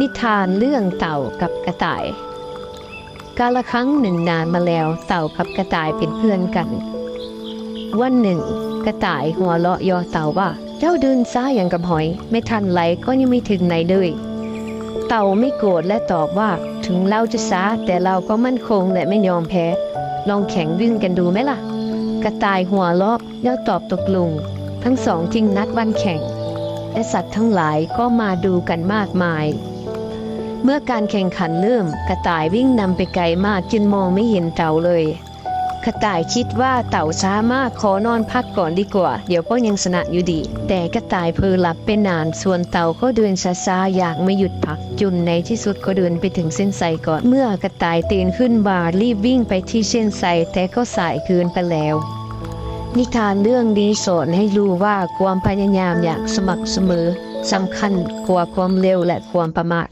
นิทานเรื่องเต่ากับกระต่าย กาละครั้งหนึ่งนานมาแล้วเต่ากับกระต่ายเป็นเพื่อนกัน วันหนึ่ง กระต่ายหัวเราะยอเต่าว่า เจ้าเดินซ้ายอย่างกับหอย ไม่ทันไหลก็ยังไม่ถึงไหนเลยเต่าไม่โกรธและตอบว่าถึงเราจะช้าแต่เราก็มั่นคงและไม่ยอมแพ้ ลองแข่งวิ่งกันดูไหมล่ะ กระต่ายหัวเราะแล้วตอบตกลง ทั้งสองจึงนัดวันแข่ง และสัตว์ทั้งหลายก็มาดูกันมากมาย เมื่อการแข่งขันเริ่มกระต่ายวิ่งนำไปไกลมากจนมองไม่เห็นเต่าเลย กระต่ายคิดว่าเต่าช้ามากขอนอนพักก่อนดีกว่า เดี๋ยวก็ยังชนะอยู่ดี แต่กระต่ายเพลอหลับไปนาน ส่วนเต่าก็เดินช้าๆอยากไม่หยุดพักจนในที่สุดก็เดินไปถึงเส้นชัยก่อน เมื่อกระต่ายตื่นขึ้นมารีบวิ่งไปที่เส้นชัยแต่ก็สายเกินไปแล้วนิทานเรื่องนี้สอนให้รู้ว่าความพยายามอย่างสมัครเสมอสำคัญกว่าความเร็วและความประมาท